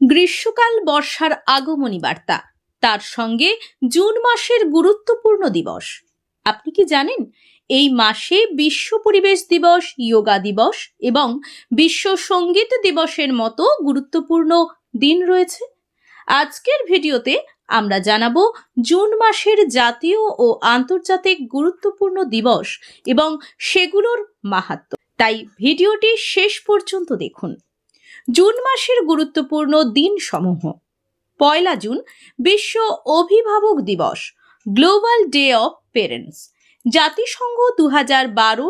গ্রীষ্মকাল বর্ষার আগমনী বার্তা। তার সঙ্গে জুন মাসের গুরুত্বপূর্ণ দিবস। আপনি কি জানেন? এই মাসে বিশ্ব পরিবেশ দিবস, যোগা দিবস এবং বিশ্ব সংগীত দিবসের মতো গুরুত্বপূর্ণ দিন রয়েছে। আজকের ভিডিওতে আমরা জানাব জুন মাসের জাতীয় ও আন্তর্জাতিক গুরুত্বপূর্ণ দিবস এবং সেগুলোর মাহাত্ম্য তাই ভিডিওটি শেষ পর্যন্ত দেখুন। জুন মাসের গুরুত্বপূর্ণ দিনসমূহ। পয়লা জুন, বিশ্ব অভিভাবক দিবস, গ্লোবাল ডে অফ পেরেন্টস। জাতিসংঘ দু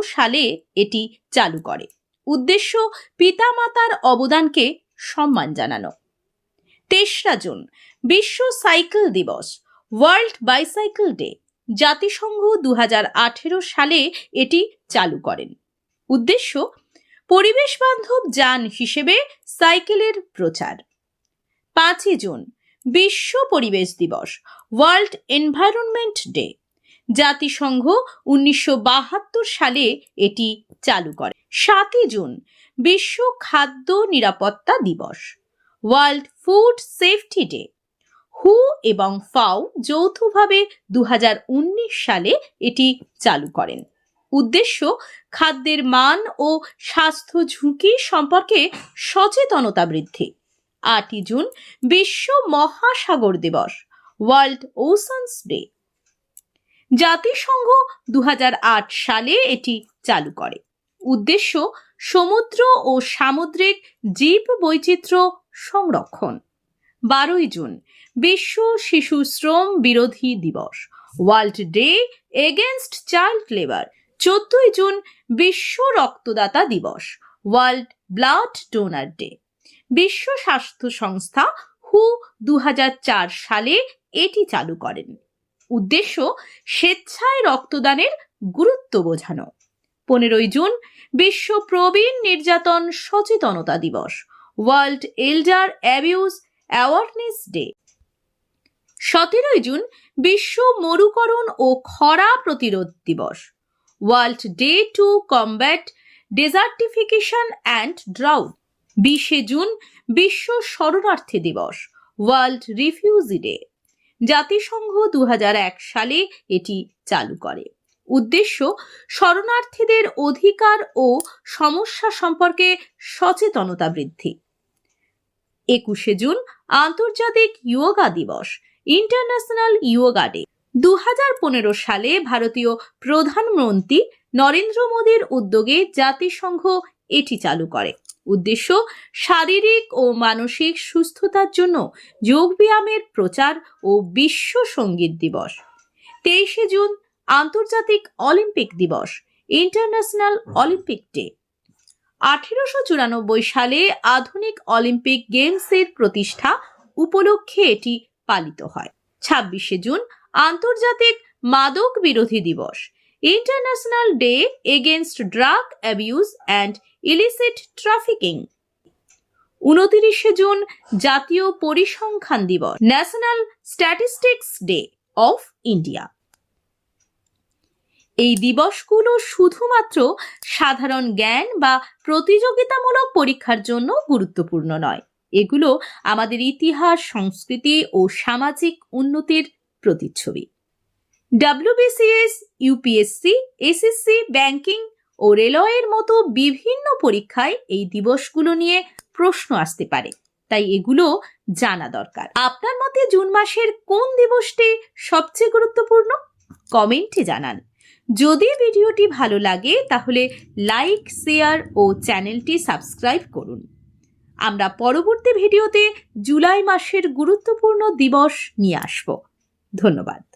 সালে এটি চালু করে। উদ্দেশ্য, পিতামাতার অবদানকে সম্মান জানানো। তেসরা জুন, বিশ্ব সাইকেল দিবস, ওয়ার্ল্ড বাইসাইকেল ডে। জাতিসংঘ দু হাজার আঠেরো সালে এটি চালু করেন। উদ্দেশ্য পরিবেশ বান্ধব যান হিসেবে সাইকেলের প্রচার। পাঁচই জুন, বিশ্ব পরিবেশ দিবস, ওয়ার্ল্ড এনভায়রনমেন্ট ডে। জাতিসংঘ উনিশশো বাহাত্তর সালে এটি চালু করে। সাতই জুন, বিশ্ব খাদ্য নিরাপত্তা দিবস, ওয়ার্ল্ড ফুড সেফটি ডে। হু এবং ফাও যৌথভাবে দু হাজার উনিশ সালে এটি চালু করেন। উদ্দেশ্য খাদ্যের মান ও স্বাস্থ্য ঝুঁকি সম্পর্কে সচেতনতা বৃদ্ধি। আটই জুন বিশ্ব মহাসাগর দিবস, ওয়ার্ল্ড ওশানস ডে। জাতিসংঘ দু হাজার আট সালে এটি চালু করে। উদ্দেশ্য সমুদ্র ও সামুদ্রিক জীব বৈচিত্র্য সংরক্ষণ। বারোই জুন বিশ্ব শিশু শ্রম বিরোধী দিবস, World Day Against Child Labour চোদ্দই জুন বিশ্ব রক্তদাতা দিবস ওয়ার্ল্ড ব্লাড ডোনার ডে বিশ্ব স্বাস্থ্য সংস্থা হু দু হাজার চার সালে এটি চালু করেন। উদ্দেশ্য, স্বেচ্ছায় রক্তদানের গুরুত্ব বোঝানো। পনেরোই জুন বিশ্ব প্রবীণ নির্যাতন সচেতনতা দিবস World Elder Abuse Awareness Day সতেরোই জুন বিশ্ব মরুকরণ ও খরা প্রতিরোধ দিবস World Day to Combat Desertification and Drought. বিশে জুন বিশ্ব শরণার্থী দিবস, ওয়ার্ল্ড রিফিউজি ডে। জাতিসংঘ দু হাজার এক সালে এটি চালু করে। উদ্দেশ্য, শরণার্থীদের অধিকার ও সমস্যা সম্পর্কে সচেতনতা বৃদ্ধি। একুশে জুন আন্তর্জাতিক ইয়োগা দিবস, ইন্টারন্যাশনাল ইয়োগা ডে। দু হাজার পনেরো সালে ভারতীয় প্রধানমন্ত্রী নরেন্দ্র মোদীর উদ্যোগে জাতিসংঘ এটি চালু করে। উদ্দেশ্য, শারীরিক ও মানসিক সুস্থতার জন্য যোগব্যায়ামের প্রচার ও বিশ্ব সংগীত দিবস। তেইশে জুন, আন্তর্জাতিক অলিম্পিক দিবস, ইন্টারন্যাশনাল অলিম্পিক ডে। আঠেরোশো চুরানব্বই সালে আধুনিক অলিম্পিক গেমসের প্রতিষ্ঠা উপলক্ষে এটি পালিত হয়। ছাব্বিশে জুন আন্তর্জাতিক মাদক বিরোধী দিবস। International Day Against Drug Abuse and Illicit Trafficking উনতিরিশে June জাতীয় পরিসংখ্যান দিবস। National Statistics Day of India এই দিবসগুলো শুধুমাত্র সাধারণ জ্ঞান বা প্রতিযোগিতামূলক পরীক্ষার জন্য গুরুত্বপূর্ণ নয়। এগুলো আমাদের ইতিহাস, সংস্কৃতি ও সামাজিক উন্নতির প্রতিচ্ছবি। ডাব্লিউবিসিএস ইউপিএসসি এসএসসি ব্যাংকিং ও রেলওয়ের মতো বিভিন্ন পরীক্ষায় এই দিবসগুলো নিয়ে প্রশ্ন আসতে পারে। তাই এগুলো জানা দরকার। আপনার মতে জুন মাসের কোন দিবসটি সবচেয়ে গুরুত্বপূর্ণ? কমেন্টে জানান। যদি ভিডিওটি ভালো লাগে, তাহলে লাইক, শেয়ার ও চ্যানেলটি সাবস্ক্রাইব করুন। আমরা পরবর্তী ভিডিওতে জুলাই মাসের গুরুত্বপূর্ণ দিবস নিয়ে আসব। ধন্যবাদ।